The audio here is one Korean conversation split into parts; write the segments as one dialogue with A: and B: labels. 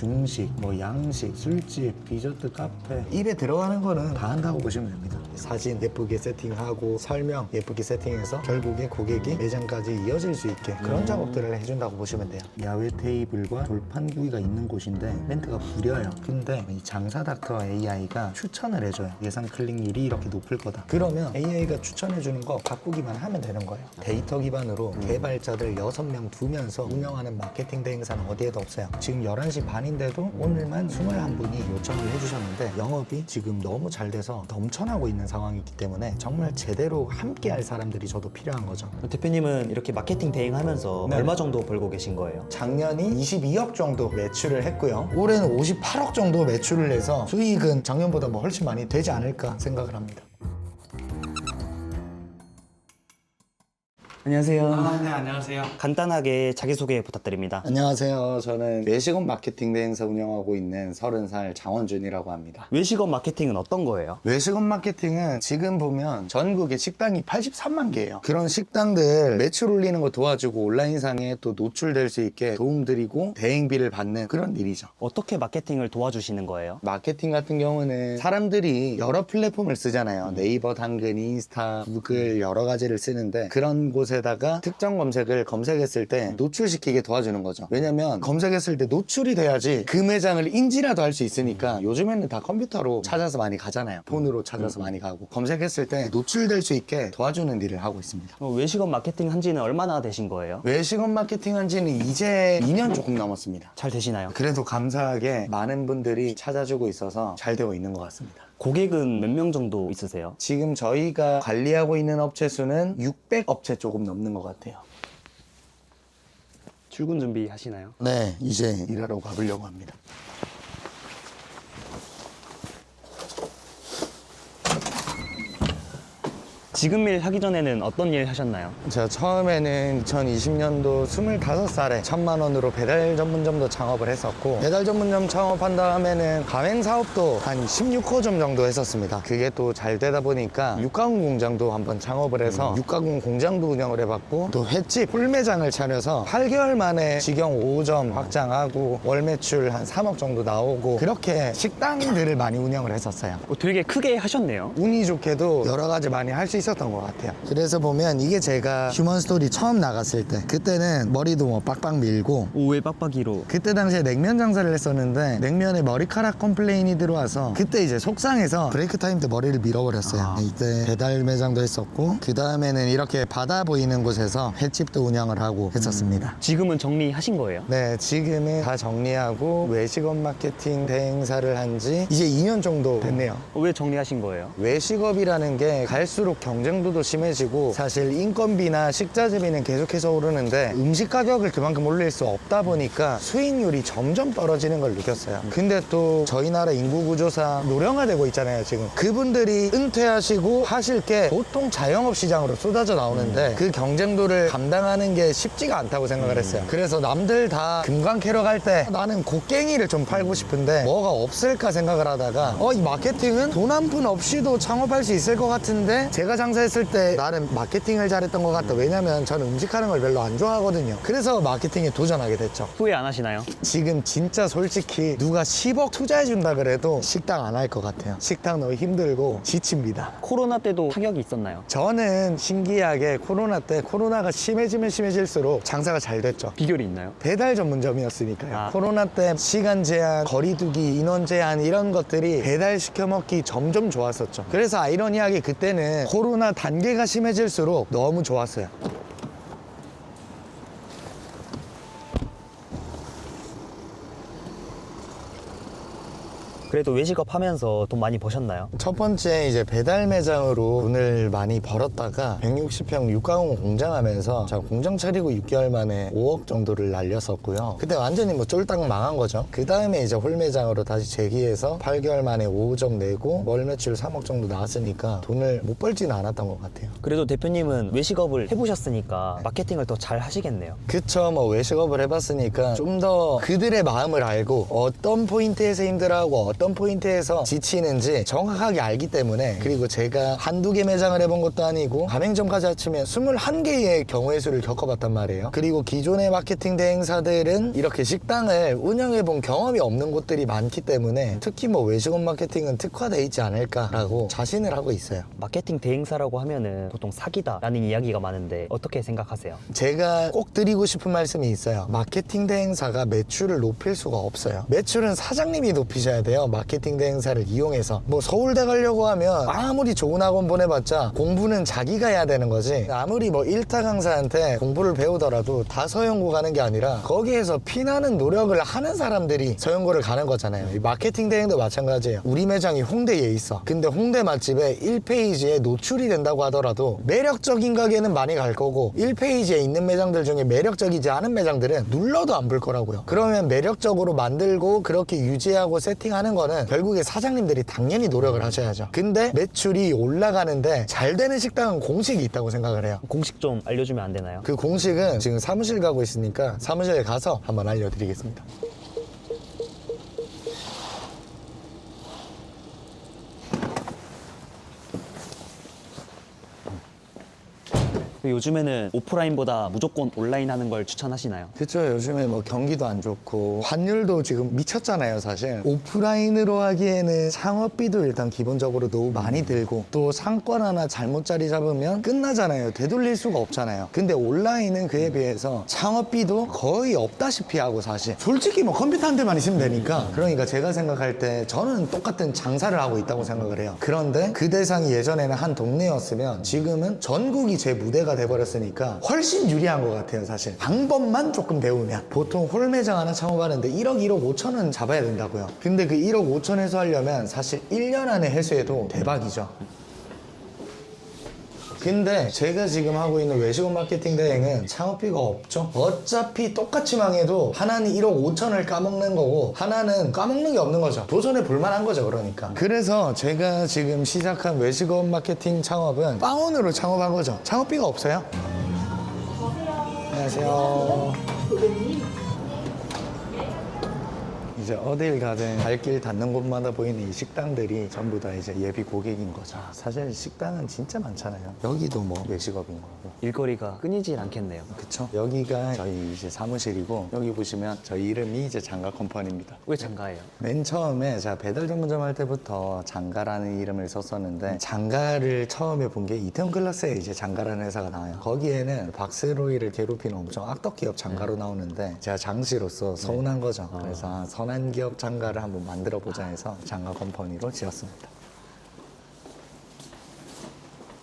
A: 중식, 뭐 양식, 술집, 디저트, 카페 입에 들어가는 거는 다 한다고 보시면 됩니다. 사진 예쁘게 세팅하고 설명 예쁘게 세팅해서 결국에 고객이 매장까지 이어질 수 있게 그런 작업들을 해준다고 보시면 돼요. 야외 테이블과 돌판 구이가 있는 곳인데 렌트가 무려요. 근데 이 장사 닥터 AI가 추천을 해줘요. 예상 클릭률이 이렇게 높을 거다. 그러면 AI가 추천해주는 거 바꾸기만 하면 되는 거예요. 데이터 기반으로 개발자들 6명 두면서 운영하는 마케팅 대행사는 어디에도 없어요. 지금 11시 반 인데도 오늘만 21분이 요청을 해주셨는데 영업이 지금 너무 잘 돼서 넘쳐나고 있는 상황이기 때문에 정말 제대로 함께 할 사람들이 저도 필요한 거죠.
B: 대표님은 이렇게 마케팅 대행하면서
A: 네.
B: 얼마 정도 벌고 계신 거예요?
A: 작년이 22억 정도 매출을 했고요. 올해는 58억 정도 매출을 해서 수익은 작년보다 뭐 훨씬 많이 되지 않을까 생각을 합니다.
B: 안녕하세요.
C: 아, 네, 안녕하세요.
B: 간단하게 자기소개 부탁드립니다.
A: 안녕하세요. 저는 외식업 마케팅 대행사 운영하고 있는 30살 장원준이라고 합니다.
B: 외식업 마케팅은 어떤 거예요?
A: 외식업 마케팅은 지금 보면 전국에 식당이 83만 개예요. 그런 식당들 매출 올리는 거 도와주고 온라인상에 또 노출될 수 있게 도움드리고 대행비를 받는 그런 일이죠.
B: 어떻게 마케팅을 도와주시는 거예요?
A: 마케팅 같은 경우는 사람들이 여러 플랫폼을 쓰잖아요. 네이버, 당근, 인스타, 구글 여러 가지를 쓰는데 그런 곳에 다가 특정 검색을 검색했을 때 노출시키게 도와주는 거죠. 왜냐면 검색했을 때 노출이 돼야지 그 매장을 인지라도 할 수 있으니까 요즘에는 다 컴퓨터로 찾아서 많이 가잖아요. 폰으로 찾아서 많이 가고 검색했을 때 노출될 수 있게 도와주는 일을 하고 있습니다.
B: 어, 외식업 마케팅 한 지는 얼마나 되신 거예요?
A: 외식업 마케팅 한 지는 이제 2년 조금 넘었습니다.
B: 잘 되시나요?
A: 그래도 감사하게 많은 분들이 찾아주고 있어서 잘 되고 있는 것 같습니다.
B: 고객은 몇 명 정도 있으세요?
A: 지금 저희가 관리하고 있는 업체 수는 600 업체 조금 넘는 것 같아요.
B: 출근 준비 하시나요?
A: 네, 이제 일하러 가보려고 합니다.
B: 지금 일 하기 전에는 어떤 일 하셨나요?
A: 제가 처음에는 2020년도 25살에 천만 원으로 배달 전문점도 창업을 했었고 배달 전문점 창업한 다음에는 가맹 사업도 한 16호점 정도 했었습니다. 그게 또 잘 되다 보니까 육가공 공장도 한번 창업을 해서 육가공 공장도 운영을 해봤고 또 횟집 홀매장을 차려서 8개월 만에 직영 5점 확장하고 월 매출 한 3억 정도 나오고 그렇게 식당들을 많이 운영을 했었어요.
B: 어, 되게 크게 하셨네요.
A: 운이 좋게도 여러 가지 많이 할 수 있었 던 것 같아요. 그래서 보면 이게 제가 휴먼 스토리 처음 나갔을 때 그때는 머리도 뭐 빡빡 밀고
B: 오후에 빡빡이로
A: 그때 당시에 냉면 장사를 했었는데 냉면에 머리카락 컴플레인이 들어와서 그때 이제 속상해서 브레이크 타임 때 머리를 밀어버렸어요.
B: 아.
A: 이때 배달 매장도 했었고 그 다음에는 이렇게 바다 보이는 곳에서 횟집도 운영을 하고 했었습니다.
B: 지금은 정리하신 거예요?
A: 네, 지금은 다 정리하고 외식업 마케팅 대행사를 한 지 이제 2년 정도 됐네요.
B: 어, 왜 정리하신 거예요?
A: 외식업이라는 게 갈수록 경 쟁도도 심해지고 사실 인건비나 식자재비는 계속해서 오르는데 음식 가격을 그만큼 올릴 수 없다 보니까 수익률이 점점 떨어지는 걸 느꼈어요. 근데 또 저희 나라 인구 구조상 노령화되고 있잖아요, 지금. 그분들이 은퇴하시고 하실 게 보통 자영업 시장으로 쏟아져 나오는데 그 경쟁도를 감당하는 게 쉽지가 않다고 생각을 했어요. 그래서 남들 다 금강 캐러 갈 때 나는 곡괭이를 좀 팔고 싶은데 뭐가 없을까 생각을 하다가 어, 이 마케팅은 돈 한 푼 없이도 창업할 수 있을 것 같은데 제가 장 사했을 때 나는 마케팅을 잘했던 것 같다. 왜냐면 저는 음식하는 걸 별로 안 좋아하거든요. 그래서 마케팅에 도전하게 됐죠.
B: 후회 안 하시나요?
A: 지금 진짜 솔직히 누가 10억 투자해준다 그래도 식당 안 할 것 같아요. 식당 너무 힘들고 지칩니다.
B: 코로나 때도 타격이 있었나요?
A: 저는 신기하게 코로나 때 코로나가 심해지면 심해질수록 장사가 잘 됐죠.
B: 비결이 있나요?
A: 배달 전문점이었으니까요.
B: 아.
A: 코로나 때 시간 제한, 거리두기, 인원 제한 이런 것들이 배달 시켜 먹기 점점 좋았었죠. 그래서 아이러니하게 그때는 코로 나 단계가 심해질수록 너무 좋았어요.
B: 그래도 외식업 하면서 돈 많이 버셨나요?
A: 첫 번째 이제 배달 매장으로 돈을 많이 벌었다가 160평 육가공 공장 하면서 제가 공장 차리고 6개월 만에 5억 정도를 날렸었고요. 그때 완전히 뭐 쫄딱 망한 거죠. 그 다음에 이제 홀 매장으로 다시 재기해서 8개월 만에 5점 내고 월 매출 3억 정도 나왔으니까 돈을 못 벌지는 않았던 것 같아요.
B: 그래도 대표님은 외식업을 해보셨으니까 마케팅을 더 잘 하시겠네요.
A: 그쵸 뭐 외식업을 해봤으니까 좀 더 그들의 마음을 알고 어떤 포인트에서 힘들어하고 어떤 포인트에서 지치는지 정확하게 알기 때문에 그리고 제가 한두 개 매장을 해본 것도 아니고 가맹점까지 합치면 21개의 경우의 수를 겪어봤단 말이에요. 그리고 기존의 마케팅 대행사들은 이렇게 식당을 운영해 본 경험이 없는 곳들이 많기 때문에 특히 뭐 외식업 마케팅은 특화돼 있지 않을까라고 자신을 하고 있어요.
B: 마케팅 대행사라고 하면은 보통 사기다라는 이야기가 많은데 어떻게 생각하세요?
A: 제가 꼭 드리고 싶은 말씀이 있어요. 마케팅 대행사가 매출을 높일 수가 없어요. 매출은 사장님이 높이셔야 돼요. 마케팅 대행사를 이용해서. 뭐 서울대 가려고 하면 아무리 좋은 학원 보내봤자 공부는 자기가 해야 되는 거지. 아무리 뭐 일타 강사한테 공부를 배우더라도 다 서영고 가는 게 아니라 거기에서 피나는 노력을 하는 사람들이 서영고를 가는 거잖아요. 이 마케팅 대행도 마찬가지예요. 우리 매장이 홍대에 있어. 근데 홍대 맛집에 1페이지에 노출이 된다고 하더라도 매력적인 가게는 많이 갈 거고 1페이지에 있는 매장들 중에 매력적이지 않은 매장들은 눌러도 안 볼 거라고요. 그러면 매력적으로 만들고 그렇게 유지하고 세팅하는 거는 결국에 사장님들이 당연히 노력을 하셔야죠. 근데 매출이 올라가는데 잘 되는 식당은 공식이 있다고 생각을 해요.
B: 공식 좀 알려주면 안 되나요?
A: 그 공식은 지금 사무실 가고 있으니까 사무실에 가서 한번 알려드리겠습니다.
B: 요즘에는 오프라인보다 무조건 온라인 하는 걸 추천하시나요?
A: 그쵸. 요즘에 뭐 경기도 안 좋고 환율도 지금 미쳤잖아요 사실. 오프라인으로 하기에는 창업비도 일단 기본적으로 너무 많이 들고 또 상권 하나 잘못 자리 잡으면 끝나잖아요. 되돌릴 수가 없잖아요. 근데 온라인은 그에 비해서 창업비도 거의 없다시피 하고 사실. 솔직히 뭐 컴퓨터 한 대만 있으면 되니까. 그러니까 제가 생각할 때 저는 똑같은 장사를 하고 있다고 생각을 해요. 그런데 그 대상이 예전에는 한 동네였으면 지금은 전국이 제 무대가 돼버렸으니까 훨씬 유리한 것 같아요 사실. 방법만 조금 배우면. 보통 홀매장 하나 창업하는데 1억 1억 5천은 잡아야 된다고요. 근데 그 1억 5천 해소하려면 사실 1년 안에 해소해도 대박이죠 근데 제가 지금 하고 있는 외식업 마케팅 대행은 창업비가 없죠. 어차피 똑같이 망해도 하나는 1억 5천을 까먹는 거고 하나는 까먹는 게 없는 거죠. 도전해 볼 만한 거죠, 그러니까. 그래서 제가 지금 시작한 외식업 마케팅 창업은 빵원으로 창업한 거죠. 창업비가 없어요. 안녕하세요. 이제 어딜 가든 발길 닿는 곳마다 보이는 이 식당들이 전부 다 이제 예비 고객인 거죠. 사실 식당은 진짜 많잖아요. 여기도 뭐 외식업인 거고.
B: 일거리가 끊이질 않겠네요.
A: 그쵸? 여기가 저희 이제 사무실이고 여기 보시면 저희 이름이 이제 장가 컴퍼니입니다.
B: 왜 장가예요?
A: 맨 처음에 제가 배달 전문점 할 때부터 장가라는 이름을 썼었는데 장가를 처음에 본 게 이태원 클라스에 이제 장가라는 회사가 나와요. 거기에는 박스로이를 괴롭히는 엄청 악덕 기업 장가로 나오는데 제가 장씨로서 서운한 거죠. 그래서 아, 선한 기업 장가를 한번 만들어 보자 해서 장가 컴퍼니로 지었습니다.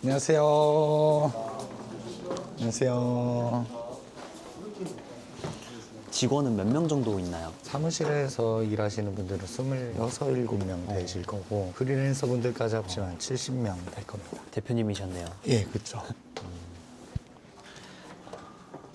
A: 안녕하세요. 안녕하세요.
B: 직원은 몇 명 정도 있나요?
A: 사무실에서 일하시는 분들은 26, 7명 되실 거고 프리랜서 분들까지 합치면 70명 될 겁니다.
B: 대표님이셨네요.
A: 예, 그렇죠.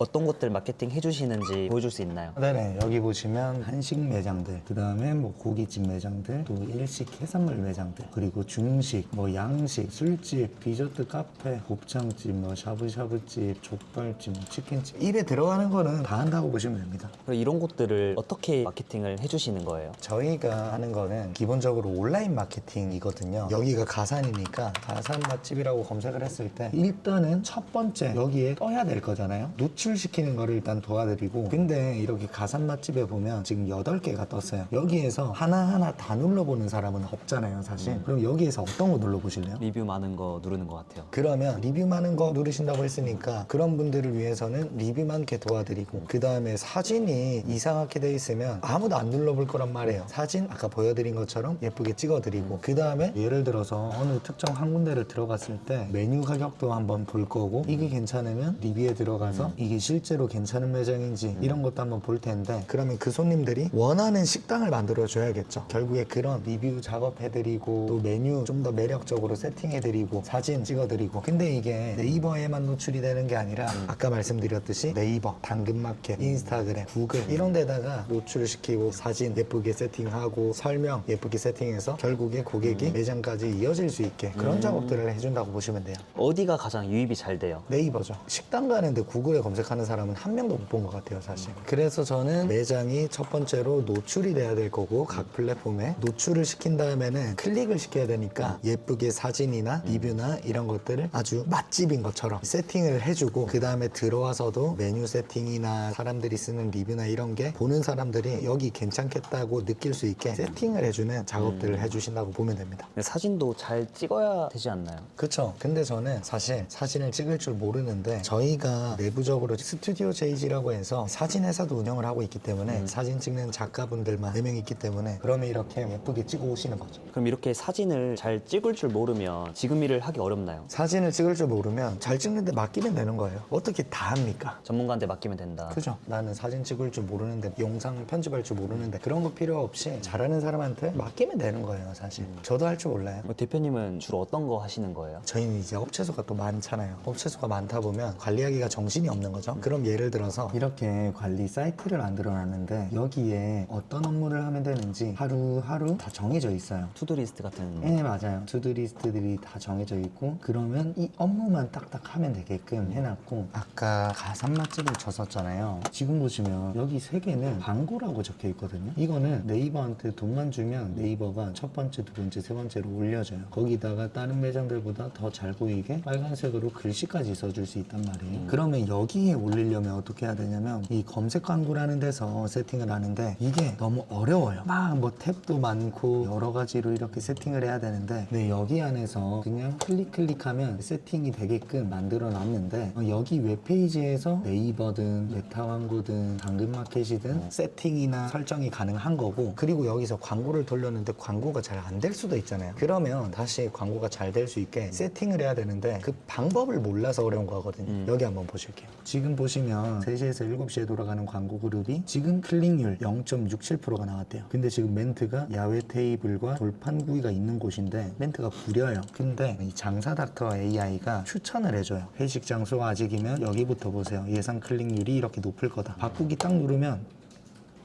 B: 어떤 곳들 마케팅 해주시는지 보여줄 수 있나요?
A: 네네, 여기 보시면 한식 매장들, 그 다음에 뭐 고깃집 매장들, 또 일식 해산물 매장들, 그리고 중식, 뭐 양식, 술집, 디저트 카페, 곱창집, 뭐 샤브샤브집, 족발집, 뭐 치킨집 입에 들어가는 거는 다 한다고 보시면 됩니다.
B: 그럼 이런 곳들을 어떻게 마케팅을 해주시는 거예요?
A: 저희가 하는 거는 기본적으로 온라인 마케팅이거든요. 여기가 가산이니까 가산 맛집이라고 검색을 했을 때 일단은 첫 번째 여기에 떠야 될 거잖아요. 노출 시키는 거를 일단 도와드리고 근데 이렇게 가산 맛집에 보면 지금 8개가 떴어요. 여기에서 하나하나 다 눌러보는 사람은 없잖아요, 사실. 그럼 여기에서 어떤 거 눌러보실래요?
B: 리뷰 많은 거 누르는 것 같아요.
A: 그러면 리뷰 많은 거 누르신다고 했으니까 그런 분들을 위해서는 리뷰 많게 도와드리고 그 다음에 사진이 이상하게 돼 있으면 아무도 안 눌러볼 거란 말이에요 사진 아까 보여드린 것처럼 예쁘게 찍어드리고 그 다음에 예를 들어서 어느 특정 한 군데를 들어갔을 때 메뉴 가격도 한번 볼 거고 이게 괜찮으면 리뷰에 들어가서 이게 실제로 괜찮은 매장인지 이런 것도 한번 볼 텐데 그러면 그 손님들이 원하는 식당을 만들어 줘야겠죠. 결국에 그런 리뷰 작업해드리고 또 메뉴 좀 더 매력적으로 세팅해드리고 사진 찍어드리고. 근데 이게 네이버에만 노출이 되는 게 아니라 아까 말씀드렸듯이 네이버, 당근마켓, 인스타그램, 구글 이런 데다가 노출시키고 사진 예쁘게 세팅하고 설명 예쁘게 세팅해서 결국에 고객이 매장까지 이어질 수 있게 그런 작업들을 해준다고 보시면 돼요.
B: 어디가 가장 유입이 잘 돼요?
A: 네이버죠. 식당 가는데 구글에 검색 검색하는 사람은 한 명도 못 본 것 같아요, 사실. 그래서 저는 매장이 첫 번째로 노출이 돼야 될 거고 각 플랫폼에 노출을 시킨 다음에는 클릭을 시켜야 되니까 예쁘게 사진이나 리뷰나 이런 것들을 아주 맛집인 것처럼 세팅을 해주고 그 다음에 들어와서도 메뉴 세팅이나 사람들이 쓰는 리뷰나 이런 게 보는 사람들이 여기 괜찮겠다고 느낄 수 있게 세팅을 해주는 작업들을 해주신다고 보면 됩니다.
B: 사진도 잘 찍어야 되지 않나요?
A: 그쵸. 근데 저는 사실 사진을 찍을 줄 모르는데 저희가 내부적으로 스튜디오 제이지라고 해서 사진 회사도 운영을 하고 있기 때문에 사진 찍는 작가분들만 4명 있기 때문에 그러면 이렇게 예쁘게 찍어 오시는 거죠.
B: 그럼 이렇게 사진을 잘 찍을 줄 모르면 지금 일을 하기 어렵나요?
A: 사진을 찍을 줄 모르면 잘 찍는데 맡기면 되는 거예요. 어떻게 다 합니까?
B: 전문가한테 맡기면 된다.
A: 그죠? 나는 사진 찍을 줄 모르는데 영상 편집할 줄 모르는데 그런 거 필요 없이 잘하는 사람한테 맡기면 되는 거예요, 사실. 저도 할 줄 몰라요.
B: 어, 대표님은 주로 어떤 거 하시는 거예요?
A: 저희는 이제 업체수가 또 많잖아요. 업체수가 많다 보면 관리하기가 정신이 없는 거죠. 그럼 예를 들어서 이렇게 관리 사이트를 만들어 놨는데 여기에 어떤 업무를 하면 되는지 하루하루 다 정해져 있어요.
B: 투두리스트 같은
A: 네 맞아요. 투두리스트들이 다 정해져 있고 그러면 이 업무만 딱딱 하면 되게끔 해놨고 아까 가산 맛집을 쳤었잖아요. 지금 보시면 여기 세 개는 광고라고 적혀 있거든요. 이거는 네이버한테 돈만 주면 네이버가 첫 번째 두 번째 세 번째로 올려줘요. 거기다가 다른 매장들보다 더 잘 보이게 빨간색으로 글씨까지 써줄 수 있단 말이에요. 그러면 여기에 올리려면 어떻게 해야 되냐면 이 검색 광고라는 데서 세팅을 하는데 이게 너무 어려워요. 막 뭐 탭도 많고 여러 가지로 이렇게 세팅을 해야 되는데 네, 여기 안에서 그냥 클릭 클릭하면 세팅이 되게끔 만들어 놨는데 어, 여기 웹페이지에서 네이버든 메타 광고든 당근마켓이든 세팅이나 설정이 가능한 거고 그리고 여기서 광고를 돌렸는데 광고가 잘 안 될 수도 있잖아요. 그러면 다시 광고가 잘 될 수 있게 세팅을 해야 되는데 그 방법을 몰라서 어려운 거거든요. 여기 한번 보실게요. 지금 보시면 3시에서 7시에 돌아가는 광고 그룹이 지금 클릭률 0.67%가 나왔대요. 근데 지금 멘트가 야외 테이블과 돌판 구이가 있는 곳인데 멘트가 구려요. 근데 이 장사 닥터 AI가 추천을 해줘요. 회식 장소 아직이면 여기부터 보세요. 예상 클릭률이 이렇게 높을 거다. 바꾸기 딱 누르면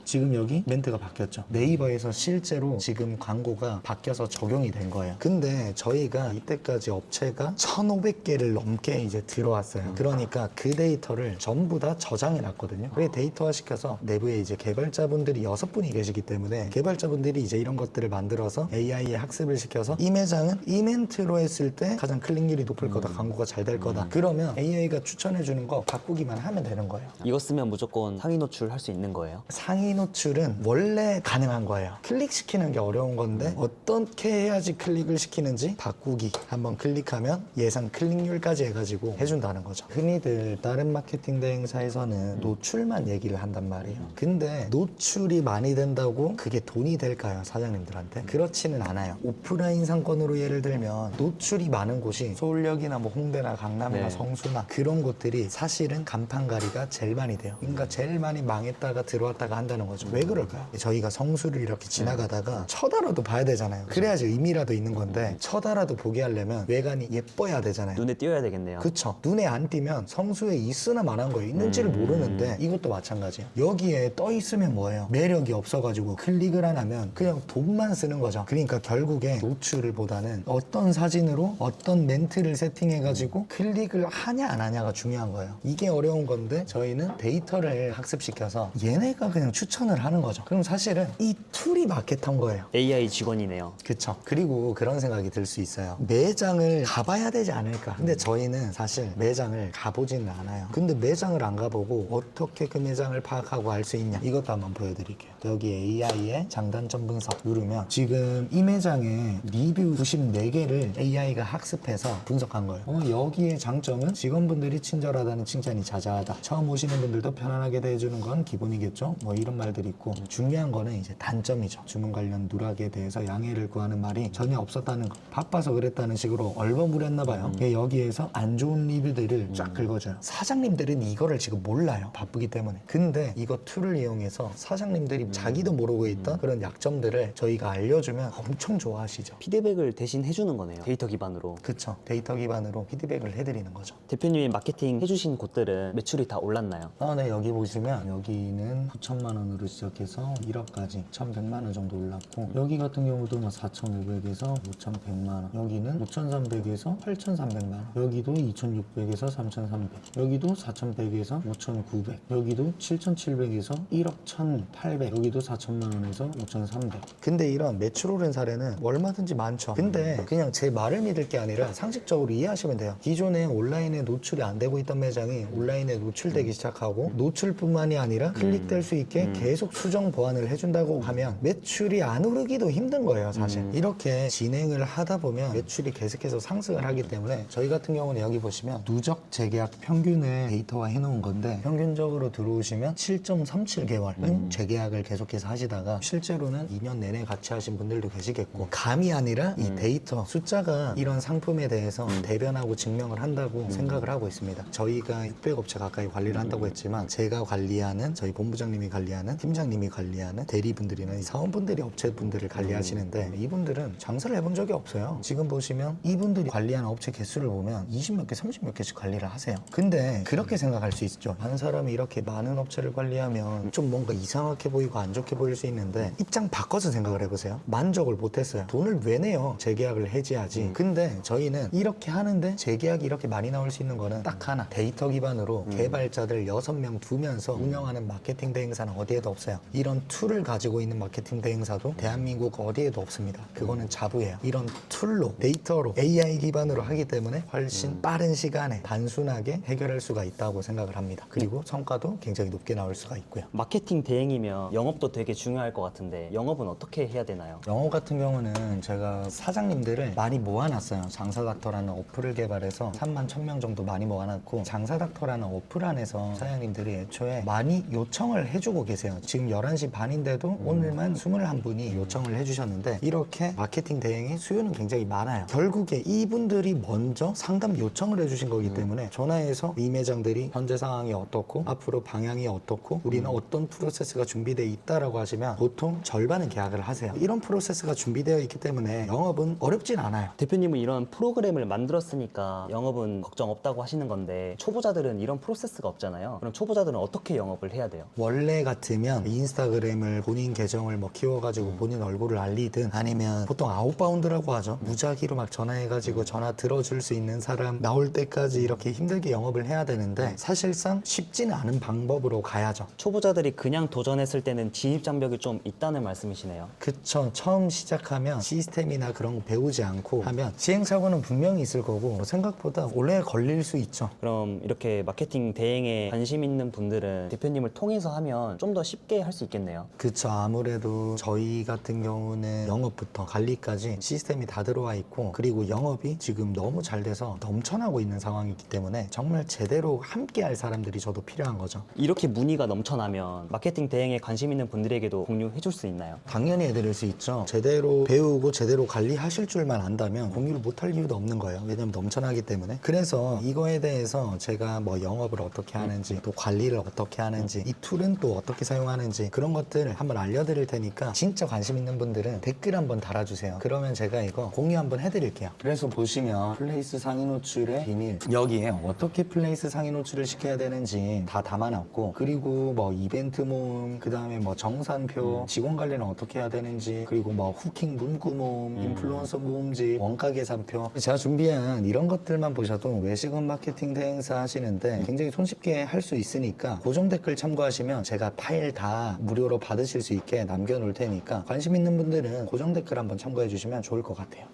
A: 지금 여기 멘트가 바뀌었죠. 네이버에서 실제로 지금 광고가 바뀌어서 적용이 된 거예요. 근데 저희가 이때까지 업체가 1,500개를 넘게 이제 들어왔어요. 그러니까 그 데이터를 전부 다 저장해 놨거든요. 그게 데이터화 시켜서 내부에 이제 개발자분들이 여섯 분이 계시기 때문에 개발자분들이 이제 이런 것들을 만들어서 AI에 학습을 시켜서 이 매장은 이 멘트로 했을 때 가장 클릭률이 높을 거다. 광고가 잘 될 거다. 그러면 AI가 추천해 주는 거 바꾸기만 하면 되는 거예요.
B: 이거 쓰면 무조건 상위 노출 할 수 있는 거예요?
A: 상위 노출은 원래 가능한 거예요. 클릭시키는 게 어려운 건데 어떻게 해야지 클릭을 시키는지 바꾸기 한번 클릭하면 예상 클릭률까지 해가지고 해준다는 거죠. 흔히들 다른 마케팅 대행사에서는 노출만 얘기를 한단 말이에요. 근데 노출이 많이 된다고 그게 돈이 될까요, 사장님들한테? 그렇지는 않아요. 오프라인 상권으로 예를 들면 노출이 많은 곳이 서울역이나 뭐 홍대나 강남이나
B: 네.
A: 성수나 그런 곳들이 사실은 간판가리가 제일 많이 돼요. 그러니까 제일 많이 망했다가 들어왔다가 한다는 거죠. 왜 그럴까요? 저희가 성수를 이렇게 지나가다가 쳐다라도 봐야 되잖아요. 그래야지 의미라도 있는 건데 쳐다라도 보게 하려면 외관이 예뻐야 되잖아요.
B: 눈에 띄어야 되겠네요.
A: 그쵸. 눈에 안 띄면 성수에 있으나 마나한 거예요. 있는지를
B: 음.
A: 모르는데 이것도 마찬가지예요. 여기에 떠 있으면 뭐예요? 매력이 없어가지고 클릭을 안 하면 그냥 돈만 쓰는 거죠. 그러니까 결국에 노출을 보다는 어떤 사진으로 어떤 멘트를 세팅해가지고 클릭을 하냐 안 하냐가 중요한 거예요. 이게 어려운 건데 저희는 데이터를 학습시켜서 얘네가 그냥 추천 을 하는 거죠. 그럼 사실은 이 툴이 마켓한 거예요.
B: AI 직원이네요.
A: 그쵸. 그리고 그런 생각이 들 수 있어요. 매장을 가봐야 되지 않을까. 근데 저희는 사실 매장을 가보지는 않아요. 근데 매장을 안 가보고 어떻게 그 매장을 파악하고 알 수 있냐. 이것도 한번 보여드릴게요. 여기 AI의 장단점 분석 누르면 지금 이 매장에 리뷰 94개를 AI가 학습해서 분석한 거예요. 어, 여기의 장점은 직원분들이 친절하다는 칭찬이 자자하다. 처음 오시는 분들도 편안하게 대해주는 건 기본이겠죠. 뭐 이런 말 들이 있고 중요한 거는 이제 단점이죠. 주문 관련 누락에 대해서 양해를 구하는 말이 전혀 없었다는 거. 바빠서 그랬다는 식으로 얼버무렸나 봐요. 예, 여기에서 안 좋은 리뷰들을 쫙 긁어줘요. 사장님들은 이거를 지금 몰라요. 바쁘기 때문에. 근데 이거 툴을 이용해서 사장님들이 자기도 모르고 있던 그런 약점들을 저희가 알려주면 엄청 좋아하시죠.
B: 피드백을 대신 해주는 거네요. 데이터 기반으로.
A: 그쵸. 데이터 기반으로 피드백을 해드리는 거죠.
B: 대표님이 마케팅 해주신 곳들은 매출이 다 올랐나요?
A: 아, 네, 여기 보시면 여기는 9천만 원 원으로 시작해서 1억까지 1,100만 원 정도 올랐고 여기 같은 경우도 뭐 4,500에서 5,100만 원 여기는 5,300에서 8,300만 원 여기도 2,600에서 3,300 여기도 4,100에서 5,900 여기도 7,700에서 1억 1,800 여기도 4천만 원에서 5,300 근데 이런 매출 오른 사례는 얼마든지 많죠. 근데 그냥 제 말을 믿을 게 아니라 상식적으로 이해하시면 돼요. 기존에 온라인에 노출이 안 되고 있던 매장이 온라인에 노출되기 시작하고 노출뿐만이 아니라 클릭될 수 있게 계속 수정 보완을 해준다고 하면 매출이 안 오르기도 힘든 거예요 사실. 이렇게 진행을 하다 보면 매출이 계속해서 상승을 하기 때문에 저희 같은 경우는 여기 보시면 누적 재계약 평균을 데이터화 해놓은 건데 평균적으로 들어오시면 7.37개월은 재계약을 계속해서 하시다가 실제로는 2년 내내 같이 하신 분들도 계시겠고 감이 아니라 이 데이터 숫자가 이런 상품에 대해서 대변하고 증명을 한다고 생각을 하고 있습니다. 저희가 600업체 가까이 관리를 한다고 했지만 제가 관리하는 저희 본부장님이 관리하는 팀장님이 관리하는 대리분들이나 이 사원분들이 업체분들을 관리하시는데 이분들은 장사를 해본 적이 없어요. 지금 보시면 이분들이 관리하는 업체 개수를 보면 20몇 개, 30몇 개씩 관리를 하세요. 근데 그렇게 생각할 수 있죠. 한 사람이 이렇게 많은 업체를 관리하면 좀 뭔가 이상하게 보이고 안 좋게 보일 수 있는데 입장 바꿔서 생각을 해보세요. 만족을 못했어요. 돈을 왜 내요? 재계약을 해지하지. 근데 저희는 이렇게 하는데 재계약이 이렇게 많이 나올 수 있는 거는 딱 하나. 데이터 기반으로 개발자들 6명 두면서 운영하는 마케팅 대행사는 어디에 도 없어요. 이런 툴을 가지고 있는 마케팅 대행사도 대한민국 어디에도 없습니다. 그거는 자부예요. 이런 툴로 데이터로 AI 기반으로 하기 때문에 훨씬 빠른 시간에 단순하게 해결할 수가 있다고 생각을 합니다. 그리고 성과도 굉장히 높게 나올 수가 있고요.
B: 마케팅 대행이면 영업도 되게 중요할 것 같은데 영업은 어떻게 해야 되나요?
A: 영어 같은 경우는 제가 사장님들을 많이 모아놨어요. 장사닥터라는 어플을 개발해서 3만 1000명 정도 많이 모아놨고 장사닥터라는 어플 안에서 사장님들이 애초에 많이 요청을 해주고 계세요. 지금 11시 반인데도 오늘만 21분이 요청을 해주셨는데 이렇게 마케팅 대행의 수요는 굉장히 많아요. 결국에 이분들이 먼저 상담 요청을 해주신 거기 때문에 전화해서 이 매장들이 현재 상황이 어떻고 앞으로 방향이 어떻고 우리는 어떤 프로세스가 준비되어 있다라고 하시면 보통 절반은 계약을 하세요. 이런 프로세스가 준비되어 있기 때문에 영업은 어렵진 않아요.
B: 대표님은 이런 프로그램을 만들었으니까 영업은 걱정 없다고 하시는 건데 초보자들은 이런 프로세스가 없잖아요. 그럼 초보자들은 어떻게 영업을 해야 돼요?
A: 원래 같 으면 인스타그램을 본인 계정을 뭐 키워가지고 본인 얼굴을 알리든 아니면 보통 아웃바운드라고 하죠. 무작위로 막 전화해가지고 전화 들어줄 수 있는 사람 나올 때까지 이렇게 힘들게 영업을 해야 되는데 사실상 쉽지는 않은 방법으로 가야죠.
B: 초보자들이 그냥 도전했을 때는 진입 장벽이 좀 있다는 말씀이시네요.
A: 그쵸. 처음 시작하면 시스템이나 그런 거 배우지 않고 하면 시행착오는 분명히 있을 거고 생각보다 오래 걸릴 수 있죠.
B: 그럼 이렇게 마케팅 대행에 관심 있는 분들은 대표님을 통해서 하면 좀 더 쉽게 할 수 있겠네요.
A: 그쵸. 아무래도 저희 같은 경우는 영업부터 관리까지 시스템이 다 들어와 있고 그리고 영업이 지금 너무 잘 돼서 넘쳐나고 있는 상황이기 때문에 정말 제대로 함께 할 사람들이 저도 필요한 거죠.
B: 이렇게 문의가 넘쳐나면 마케팅 대행에 관심 있는 분들에게도 공유해 줄 수 있나요?
A: 당연히 해드릴 수 있죠. 제대로 배우고 제대로 관리하실 줄만 안다면 공유를 못할 이유도 없는 거예요. 왜냐면 넘쳐나기 때문에. 그래서 이거에 대해서 제가 뭐 영업을 어떻게 하는지 또 관리를 어떻게 하는지 이 툴은 또 어떻게 사용 하는지 그런 것들을 한번 알려드릴 테니까 진짜 관심 있는 분들은 댓글 한번 달아주세요. 그러면 제가 이거 공유 한번 해드릴게요. 그래서 보시면 플레이스 상위 노출의 비밀 여기에 어떻게 플레이스 상위 노출을 시켜야 되는지 다 담아놨고 그리고 뭐 이벤트 모음 그 다음에 뭐 정산표 직원 관리는 어떻게 해야 되는지 그리고 뭐 후킹 문구 모음 인플루언서 모음집 원가 계산표 제가 준비한 이런 것들만 보셔도 외식업 마케팅 대행사 하시는데 굉장히 손쉽게 할 수 있으니까 고정 댓글 참고하시면 제가 파일 다 무료로 받으실 수 있게 남겨놓을 테니까 관심 있는 분들은 고정 댓글 한번 참고해 주시면 좋을 것 같아요.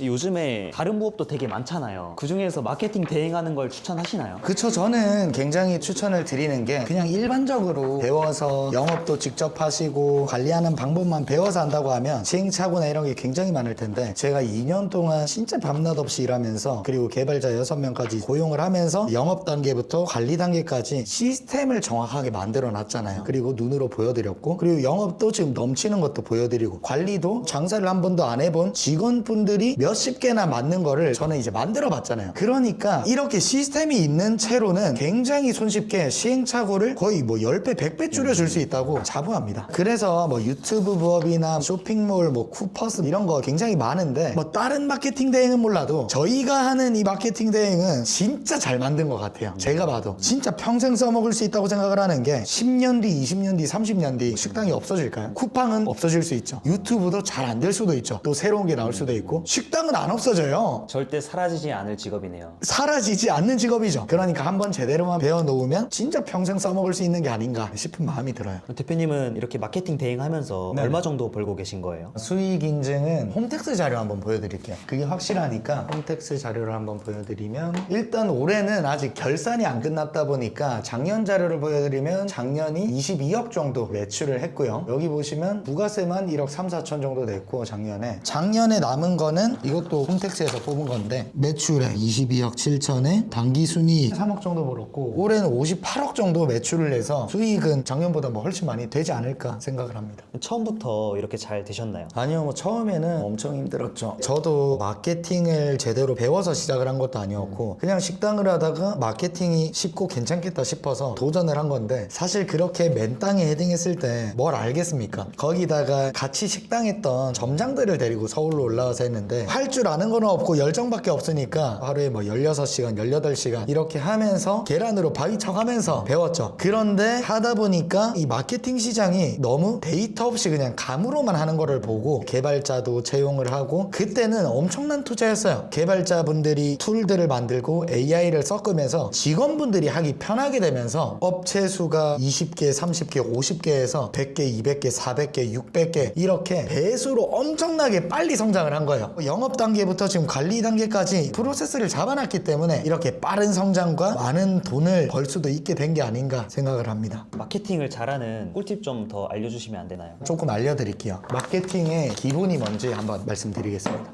B: 요즘에 다른 부업도 되게 많잖아요. 그 중에서 마케팅 대행하는 걸 추천하시나요?
A: 그쵸 저는 굉장히 추천을 드리는 게 그냥 일반적으로 배워서 영업도 직접 하시고 관리하는 방법만 배워서 한다고 하면 시행착오나 이런 게 굉장히 많을 텐데 제가 2년 동안 진짜 밤낮 없이 일하면서 그리고 개발자 6명까지 고용을 하면서 영업 단계부터 관리 단계까지 시스템을 정확하게 만들어 놨잖아요 그리고 눈으로 보여드렸고 그리고 영업도 지금 넘치는 것도 보여드리고 관리도 장사를 한 번도 안 해본 직원분들이 몇 몇십 개나 맞는 거를 저는 이제 만들어 봤잖아요. 그러니까 이렇게 시스템이 있는 채로는 굉장히 손쉽게 시행착오를 거의 뭐 10배, 100배 줄여줄 수 있다고 자부합니다. 그래서 뭐 유튜브 부업이나 쇼핑몰, 뭐 쿠퍼스 이런 거 굉장히 많은데 뭐 다른 마케팅 대행은 몰라도 저희가 하는 이 마케팅 대행은 진짜 잘 만든 것 같아요. 제가 봐도 진짜 평생 써먹을 수 있다고 생각을 하는 게 10년 뒤, 20년 뒤, 30년 뒤 식당이 없어질까요? 쿠팡은 없어질 수 있죠. 유튜브도 잘 안 될 수도 있죠. 또 새로운 게 나올 수도 있고 식당 은안 없어져요.
B: 절대 사라지지 않을 직업이네요.
A: 사라지지 않는 직업이죠. 그러니까 한번 제대로만 배워놓으면 진짜 평생 써먹을 수 있는 게 아닌가 싶은 마음이 들어요.
B: 대표님은 이렇게 마케팅 대행하면서
A: 네.
B: 얼마 정도 벌고 계신 거예요?
A: 수익 인증은 홈택스 자료 한번 보여드릴게요. 그게 확실하니까 홈택스 자료를 한번 보여드리면 일단 올해는 아직 결산이 안 끝났다 보니까 작년 자료를 보여드리면 작년이 22억 정도 매출을 했고요. 여기 보시면 부가세만 1억 3, 4천 정도 냈고 작년에 작년에 남은 거는 이것도 홈택스에서 뽑은 건데 매출에 22억 7천에 단기 순이익 3억 정도 벌었고 올해는 58억 정도 매출을 내서 수익은 작년보다 뭐 훨씬 많이 되지 않을까 생각을 합니다.
B: 처음부터 이렇게 잘 되셨나요?
A: 아니요, 뭐 처음에는 엄청 힘들었죠. 저도 마케팅을 제대로 배워서 시작을 한 것도 아니었고, 그냥 식당을 하다가 마케팅이 쉽고 괜찮겠다 싶어서 도전을 한 건데, 사실 그렇게 맨 땅에 헤딩했을 때 뭘 알겠습니까? 거기다가 같이 식당했던 점장들을 데리고 서울로 올라와서 했는데, 할 줄 아는 거는 없고 열정밖에 없으니까 하루에 뭐 16시간, 18시간 이렇게 하면서 계란으로 바위 쳐가면서 배웠죠. 그런데 하다 보니까 이 마케팅 시장이 너무 데이터 없이 그냥 감으로만 하는 거를 보고 개발자도 채용을 하고 그때는 엄청난 투자였어요. 개발자분들이 툴들을 만들고 AI를 섞으면서 직원분들이 하기 편하게 되면서 업체 수가 20개, 30개, 50개에서 100개, 200개, 400개, 600개 이렇게 배수로 엄청나게 빨리 성장을 한 거예요. 영업 단계부터 지금 관리 단계까지 프로세스를 잡아놨기 때문에 이렇게 빠른 성장과 많은 돈을 벌 수도 있게 된 게 아닌가 생각을 합니다.
B: 마케팅을 잘하는 꿀팁 좀 더 알려주시면 안 되나요?
A: 조금 알려드릴게요. 마케팅의 기본이 뭔지 한번 말씀드리겠습니다.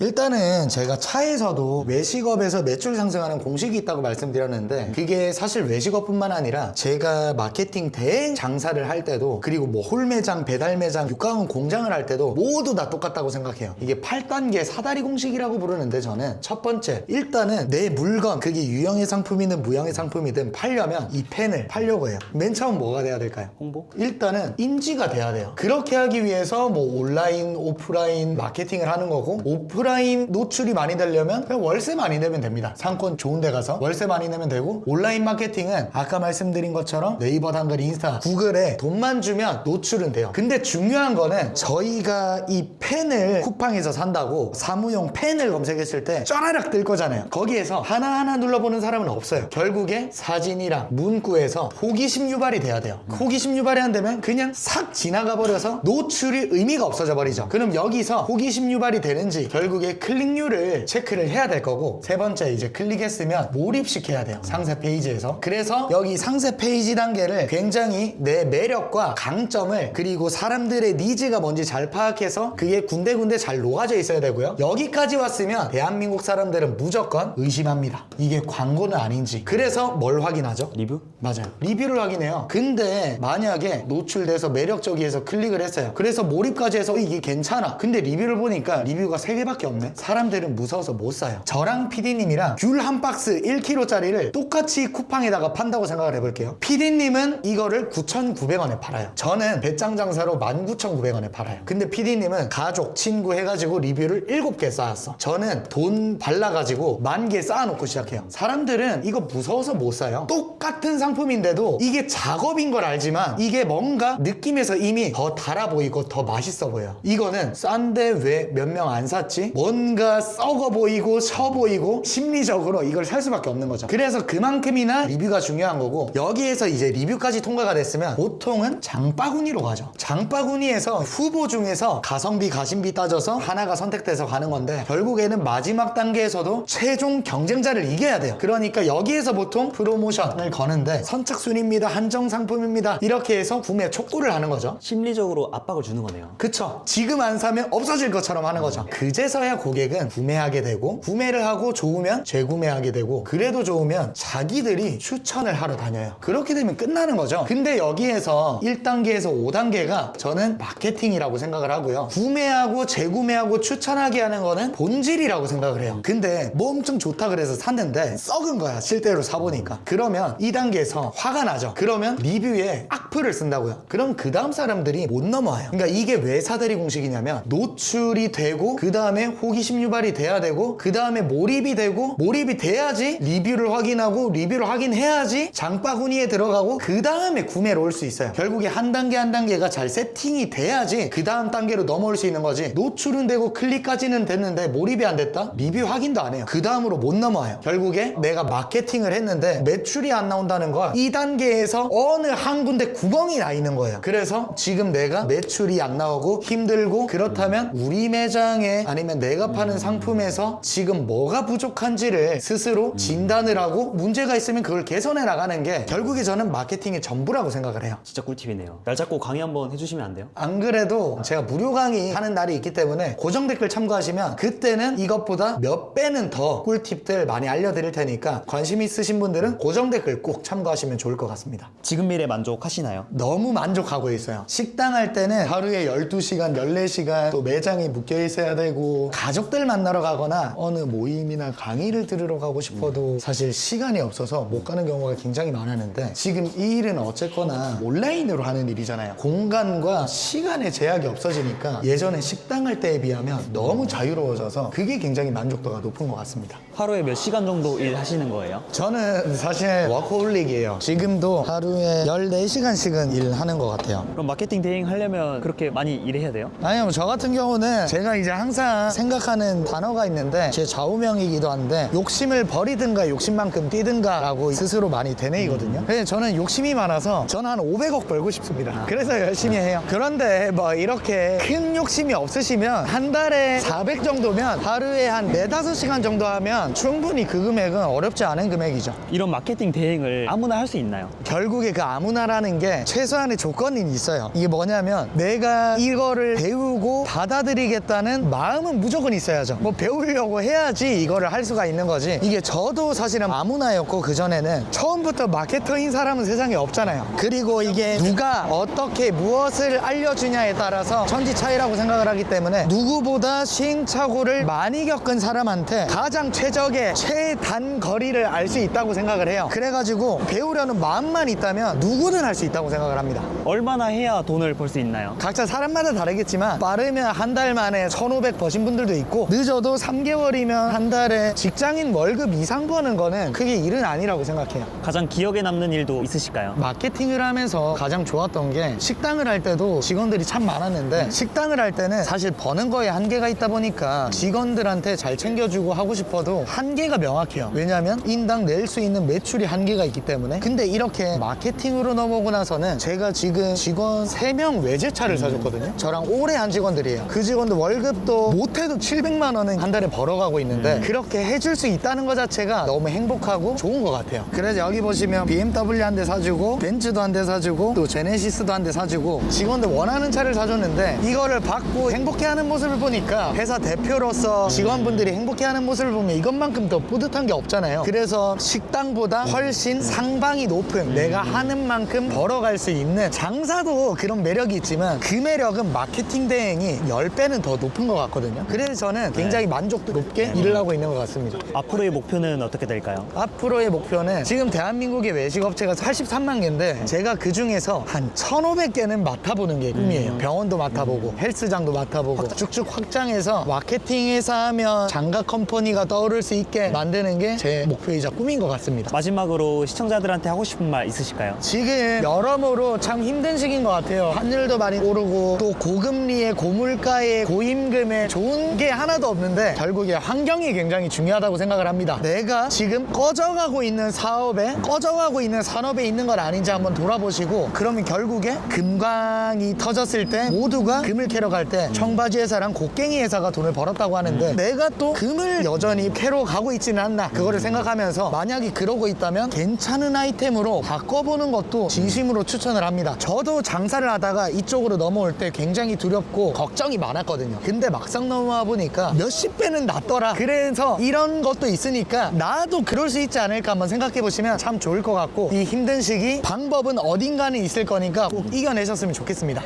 A: 일단은 제가 차에서도 외식업에서 매출 상승하는 공식이 있다고 말씀드렸는데 그게 사실 외식업뿐만 아니라 제가 마케팅 대행 장사를 할 때도 그리고 뭐 홀매장, 배달매장, 육가원 공장을 할 때도 모두 다 똑같다고 생각해요. 이게 8단계 사다리 공식이라고 부르는데 저는 첫 번째 일단은 내 물건 그게 유형의 상품이든 무형의 상품이든 팔려면 이 펜을 팔려고 해요. 맨 처음 뭐가 돼야 될까요?
B: 홍보?
A: 일단은 인지가 돼야 돼요. 그렇게 하기 위해서 뭐 온라인, 오프라인 마케팅을 하는 거고 오프라인 노출이 많이 되려면 그냥 월세 많이 내면 됩니다. 상권 좋은 데 가서 월세 많이 내면 되고 온라인 마케팅은 아까 말씀드린 것처럼 네이버, 단글, 인스타, 구글에 돈만 주면 노출은 돼요. 근데 중요한 거는 저희가 이 펜을 쿠팡에서 산다고 사무용 펜을 검색했을 때 쫘라락 뜰 거잖아요. 거기에서 하나하나 눌러보는 사람은 없어요. 결국에 사진이랑 문구에서 호기심 유발이 돼야 돼요. 호기심 유발이 안 되면 그냥 싹 지나가 버려서 노출이 의미가 없어져 버리죠. 그럼 여기서 호기심 유발이 되는지 결국 에 클릭률을 체크를 해야 될 거고 세 번째 이제 클릭했으면 몰입시켜야 돼요. 상세 페이지에서. 그래서 여기 상세 페이지 단계를 굉장히 내 매력과 강점을 그리고 사람들의 니즈가 뭔지 잘 파악해서 그게 군데군데 잘 녹아져 있어야 되고요. 여기까지 왔으면 대한민국 사람들은 무조건 의심합니다. 이게 광고는 아닌지. 그래서 뭘 확인하죠?
B: 리뷰?
A: 맞아요. 리뷰를 확인해요. 근데 만약에 노출돼서 매력적이해서 클릭을 했어요. 그래서 몰입까지 해서 어, 이게 괜찮아. 근데 리뷰를 보니까 리뷰가 3개밖에 없네. 사람들은 무서워서 못 사요. 저랑 PD님이랑 귤 한 박스 1kg짜리를 똑같이 쿠팡에다가 판다고 생각을 해볼게요. PD님은 이거를 9,900원에 팔아요. 저는 배짱 장사로 19,900원에 팔아요. 근데 PD님은 가족, 친구 해가지고 리뷰를 7개 쌓았어. 저는 돈 발라가지고 만 개 쌓아놓고 시작해요. 사람들은 이거 무서워서 못 사요. 똑같은 상품인데도 이게 작업인 걸 알지만 이게 뭔가 느낌에서 이미 더 달아 보이고 더 맛있어 보여. 이거는 싼데 왜 몇 명 안 샀지? 뭔가 썩어 보이고 셔 보이고 심리적으로 이걸 살 수밖에 없는 거죠. 그래서 그만큼이나 리뷰가 중요한 거고 여기에서 이제 리뷰까지 통과가 됐으면 보통은 장바구니로 가죠. 장바구니에서 후보 중에서 가성비 가심비 따져서 하나가 선택돼서 가는 건데 결국에는 마지막 단계에서도 최종 경쟁자를 이겨야 돼요. 그러니까 여기에서 보통 프로모션을 거는데 선착순입니다. 한정 상품입니다. 이렇게 해서 구매 촉구를 하는 거죠.
B: 심리적으로 압박을 주는 거네요.
A: 그쵸. 지금 안 사면 없어질 것처럼 하는 거죠. 그제서 그래서야 고객은 구매하게 되고 구매를 하고 좋으면 재구매하게 되고 그래도 좋으면 자기들이 추천을 하러 다녀요. 그렇게 되면 끝나는 거죠. 근데 여기에서 1단계에서 5단계가 저는 마케팅이라고 생각을 하고요. 구매하고 재구매하고 추천하게 하는 거는 본질이라고 생각을 해요. 근데 뭐 엄청 좋다 그래서 샀는데 썩은 거야. 실제로 사보니까. 그러면 2단계에서 화가 나죠. 그러면 리뷰에 악플을 쓴다고요. 그럼 그 다음 사람들이 못 넘어와요. 그러니까 이게 왜 사다리 공식이냐면 노출이 되고 그 다음에 호기심 유발이 돼야 되고 그 다음에 몰입이 되고 몰입이 돼야지 리뷰를 확인하고 리뷰를 확인해야지 장바구니에 들어가고 그 다음에 구매로 올 수 있어요. 결국에 한 단계 한 단계가 잘 세팅이 돼야지 그 다음 단계로 넘어올 수 있는 거지. 노출은 되고 클릭까지는 됐는데 몰입이 안 됐다? 리뷰 확인도 안 해요. 그 다음으로 못 넘어와요. 결국에 내가 마케팅을 했는데 매출이 안 나온다는 건 2단계에서 어느 한 군데 구멍이 나 있는 거예요. 그래서 지금 내가 매출이 안 나오고 힘들고 그렇다면 우리 매장에 아니면 내가 파는 상품에서 지금 뭐가 부족한지를 스스로 진단을 하고 문제가 있으면 그걸 개선해 나가는 게 결국에 저는 마케팅의 전부라고 생각을 해요.
B: 진짜 꿀팁이네요. 날 잡고 강의 한번 해주시면 안 돼요?
A: 안 그래도 제가 무료 강의 하는 날이 있기 때문에 고정 댓글 참고하시면 그때는 이것보다 몇 배는 더 꿀팁들 많이 알려드릴 테니까 관심 있으신 분들은 고정 댓글 꼭 참고하시면 좋을 것 같습니다.
B: 지금 미래 만족하시나요?
A: 너무 만족하고 있어요. 식당 할 때는 하루에 12시간, 14시간 또 매장에 묶여 있어야 되고 가족들 만나러 가거나 어느 모임이나 강의를 들으러 가고 싶어도 사실 시간이 없어서 못 가는 경우가 굉장히 많았는데 지금 이 일은 어쨌거나 온라인으로 하는 일이잖아요. 공간과 시간의 제약이 없어지니까 예전에 식당 할 때에 비하면 너무 자유로워져서 그게 굉장히 만족도가 높은 것 같습니다.
B: 하루에 몇 시간 정도 일하시는 거예요?
A: 저는 사실 워커홀릭이에요. 지금도 하루에 14시간씩은 일하는 것 같아요.
B: 그럼 마케팅 대행 하려면 그렇게 많이 일해야 돼요?
A: 아니요, 저 같은 경우는 제가 이제 항상 생각하는 단어가 있는데 제 좌우명이기도 한데 욕심을 버리든가 욕심만큼 뛰든가 라고 스스로 많이 되뇌이거든요. 근데 저는 욕심이 많아서 저는 한 500억 벌고 싶습니다. 그래서 열심히 해요. 그런데 뭐 이렇게 큰 욕심이 없으시면 한 달에 400 정도면 하루에 한 4, 5시간 정도 하면 충분히 그 금액은 어렵지 않은 금액이죠.
B: 이런 마케팅 대행을 아무나 할 수 있나요?
A: 결국에 그 아무나라는 게 최소한의 조건이 있어요. 이게 뭐냐면 내가 이거를 배우고 받아들이겠다는 마음은 무조건 있어야죠. 뭐 배우려고 해야지 이거를 할 수가 있는 거지. 이게 저도 사실은 아무나였고 그전에는 처음부터 마케터인 사람은 세상에 없잖아요. 그리고 이게 누가 어떻게 무엇을 알려주냐에 따라서 천지 차이라고 생각을 하기 때문에 누구보다 시행착오를 많이 겪은 사람한테 가장 최적의 최단 거리를 알 수 있다고 생각을 해요. 그래가지고 배우려는 마음만 있다면 누구든 할 수 있다고 생각을 합니다.
B: 얼마나 해야 돈을 벌 수 있나요?
A: 각자 사람마다 다르겠지만 빠르면 한 달 만에 1,500 버신 분들 도 있고 늦어도 3개월이면 한 달에 직장인 월급 이상 버는 거는 크게 일은 아니라고 생각해요.
B: 가장 기억에 남는 일도 있으실까요?
A: 마케팅을 하면서 가장 좋았던 게 식당을 할 때도 직원들이 참 많았는데 식당을 할 때는 사실 버는 거에 한계가 있다 보니까 직원들한테 잘 챙겨주고 하고 싶어도 한계가 명확해요. 왜냐하면 인당 낼 수 있는 매출이 한계가 있기 때문에 근데 이렇게 마케팅으로 넘어오고 나서는 제가 지금 직원 3명 외제차를 사줬거든요. 저랑 오래 한 직원들이에요. 그 직원도 월급도 못해 도 700만 원은 한 달에 벌어가고 있는데 그렇게 해줄 수 있다는 것 자체가 너무 행복하고 좋은 것 같아요. 그래서 여기 보시면 BMW 한 대 사주고 벤츠도 한 대 사주고 또 제네시스도 한 대 사주고 직원들 원하는 차를 사줬는데 이거를 받고 행복해하는 모습을 보니까 회사 대표로서 직원분들이 행복해하는 모습을 보면 이것만큼 더 뿌듯한 게 없잖아요. 그래서 식당보다 훨씬 상방이 높은 내가 하는 만큼 벌어갈 수 있는 장사도 그런 매력이 있지만 그 매력은 마케팅 대행이 10배는 더 높은 것 같거든요. 그래서 저는 굉장히 만족도 높게 일을 하고 있는 것 같습니다.
B: 앞으로의 목표는 어떻게 될까요?
A: 앞으로의 목표는 지금 대한민국의 외식업체가 83만 개인데 제가 그 중에서 한 1,500개는 맡아보는 게 꿈이에요. 병원도 맡아보고 헬스장도 맡아보고 쭉쭉 확장해서 마케팅 회사 하면 장가 컴퍼니가 떠오를 수 있게 만드는 게 제 목표이자 꿈인 것 같습니다.
B: 마지막으로 시청자들한테 하고 싶은 말 있으실까요?
A: 지금 여러모로 참 힘든 시기인 것 같아요. 환율도 많이 오르고 또 고금리에 고물가에 고임금에 좋은 게 하나도 없는데 결국에 환경이 굉장히 중요하다고 생각을 합니다. 내가 지금 꺼져가고 있는 사업에 꺼져가고 있는 산업에 있는 건 아닌지 한번 돌아보시고 그러면 결국에 금광이 터졌을 때 모두가 금을 캐러 갈 때 청바지 회사랑 곡괭이 회사가 돈을 벌었다고 하는데 내가 또 금을 여전히 캐러 가고 있지는 않나 그거를 생각하면서 만약에 그러고 있다면 괜찮은 아이템으로 바꿔보는 것도 진심으로 진심으로 추천을 합니다. 저도 장사를 하다가 이쪽으로 넘어올 때 굉장히 두렵고 걱정이 많았거든요. 근데 막상 넘어 와 보니까 몇십 배는 낫더라. 그래서 이런 것도 있으니까 나도 그럴 수 있지 않을까 한번 생각해 보시면 참 좋을 것 같고 이 힘든 시기 방법은 어딘가는 있을 거니까 꼭 이겨내셨으면 좋겠습니다.